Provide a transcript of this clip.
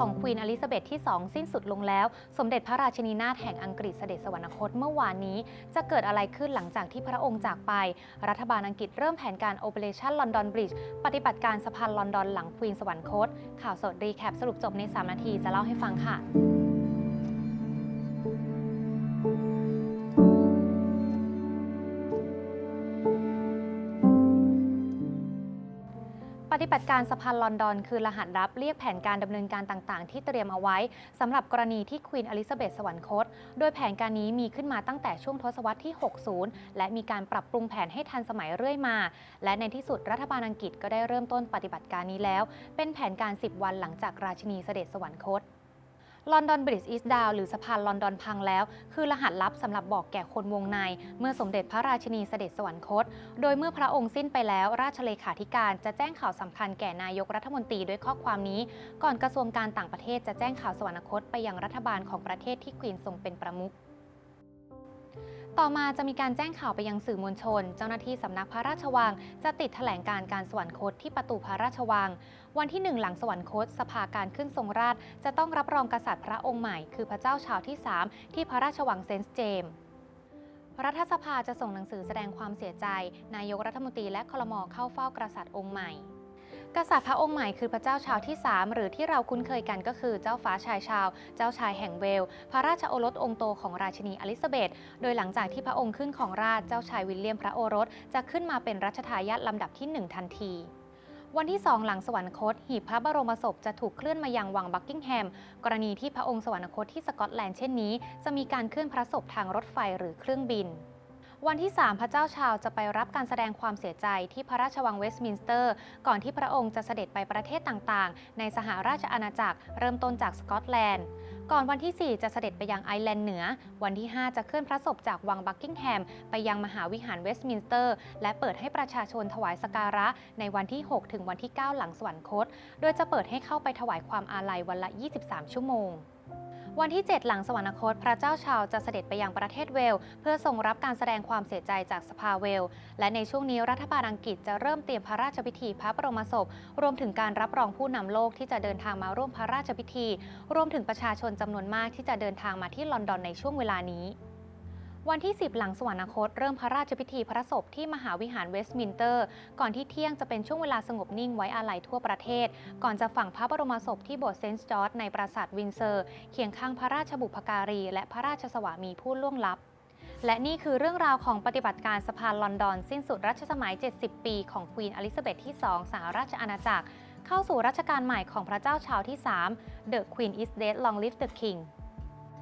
ของควีนอลิซาเบธที่ 2 สิ้นสุดลงแล้ว สมเด็จพระราชินีนาถแห่งอังกฤษเสด็จสวรรคตเมื่อวานนี้ จะเกิดอะไรขึ้นหลังจากที่พระองค์จากไป รัฐบาลอังกฤษเริ่มแผนการโอเปอเรชั่นลอนดอนบริดจ์ปฏิบัติการสะพานลอนดอนหลังควีนสวรรคต ข่าวสดรีแคปสรุปจบใน 3 นาทีจะเล่าให้ฟังค่ะ ฏิบัติการสะพานลอนดอน คือรหัสรับเรียกแผนการดำเนินการต่างๆ ที่เตรียมเอาไว้สำหรับกรณีที่ควีนอลิซาเบธสวรรคต โดยแผนการนี้มีขึ้นมาตั้งแต่ช่วงทศวรรษที่ 60 และมีการปรับปรุงแผนให้ทันสมัยเรื่อยมา และในที่สุดรัฐบาลอังกฤษก็ได้เริ่มต้นปฏิบัติการนี้แล้ว เป็นแผนการ 10 วันหลังจากราชินีเสด็จสวรรคต ลอนดอนบริดจ์อีสดาวหรือสะพานลอนดอนพังแล้ว คือรหัสลับสำหรับบอกแก่คนวงใน เมื่อสมเด็จพระราชินีเสด็จสวรรคต โดยเมื่อพระองค์สิ้นไปแล้ว ราชเลขาธิการจะแจ้งข่าวสำคัญแก่นายกรัฐมนตรีด้วยข้อความนี้ ก่อนกระทรวงการต่างประเทศจะแจ้งข่าวสวรรคตไปยังรัฐบาลของประเทศที่ควีนทรงเป็นประมุข ต่อมาจะมีการแจ้งข่าวไปยังสื่อมวลชน เจ้าหน้าที่สำนักพระราชวัง จะติดแถลงการการสวรรคตที่ประตูพระราชวัง วันที่หนึ่งหลังสวรรคต สภาการขึ้นทรงราช จะต้องรับรองกษัตริย์พระองค์ใหม่ คือพระเจ้าชาวที่ 3 ที่พระราชวังเซนต์เจมส์รัฐสภาจะส่งหนังสือแสดงความเสียใจ นายกรัฐมนตรีและคลมเข้าเฝ้ากษัตริย์องค์ใหม่ กษัตริย์พระองค์ใหม่คือพระเจ้าชาวที่ 3 หรือที่เราคุ้นเคยกันก็คือเจ้าฟ้าชายชาว เจ้าชายแห่งเวล พระราชโอรสองค์โตของราชินีอลิซาเบธโดยหลังจากที่พระองค์ขึ้นของราชเจ้าชายวิลเลียมพระโอรส จะขึ้นมาเป็นรัชทายาทลำดับที่ 1 ทันทีวันที่2หลังสวรรคต หีบพระบรมศพจะถูกเคลื่อนมายังวังบักกิงแฮม กรณีที่พระองค์สวรรคตที่สกอตแลนด์เช่นนี้ จะมีการเคลื่อนพระศพทางรถไฟหรือเครื่องบิน วันที่ 3 พระเจ้าชาวจะไปรับการแสดงความเสียใจที่พระราชวังเวสต์มินสเตอร์ ก่อนที่พระองค์จะเสด็จไปประเทศต่างๆ ในสหราชอาณาจักรเริ่มต้นจากสกอตแลนด์ ก่อนวันที่ 4 จะเสด็จไปยังไอร์แลนด์เหนือ วันที่ 5 จะเคลื่อนพระศพจากวังบักกิงแฮมไปยังมหาวิหารเวสต์มินสเตอร์ และเปิดให้ประชาชนถวายสการะในวันที่ 6 ถึงวันที่ 9 หลังสวรรคต โดยจะเปิดให้เข้าไปถวายความอาลัยวันละ 23 ชั่วโมง วันที่ 7 หลังสวรรคต พระเจ้าชาวจะเสด็จไปยังประเทศเวล เพื่อทรงรับการแสดงความเสียใจจากสภาเวล และในช่วงนี้รัฐบาลอังกฤษจะเริ่มเตรียมพระราชพิธีพระบรมศพ รวมถึงการรับรองผู้นำโลกที่จะเดินทางมาร่วมพระราชพิธี รวมถึงประชาชนจำนวนมากที่จะเดินทางมาที่ลอนดอนในช่วงเวลานี้ วันที่ 10 หลังสวรรคต เริ่มพระราชพิธีพระศพที่มหาวิหารเวสต์มินเตอร์ ก่อนที่เที่ยงจะเป็นช่วงเวลาสงบนิ่งไว้อาลัยทั่วประเทศ ก่อนจะฝังพระบรมศพที่โบสถ์เซนต์จอร์จในปราสาทวินเซอร์ เคียงข้างพระราชบุพการี และพระราชสวามีผู้ล่วงลับและนี่คือเรื่องราวของปฏิบัติการสะพานลอนดอน สิ้นสุดรัชสมัย 70 ปีของควีนอลิซาเบธที่ 2 สหราชอาณาจักร เข้าสู่รัชกาลใหม่ของพระเจ้าชาวที่ 3 The Queen is dead long live the king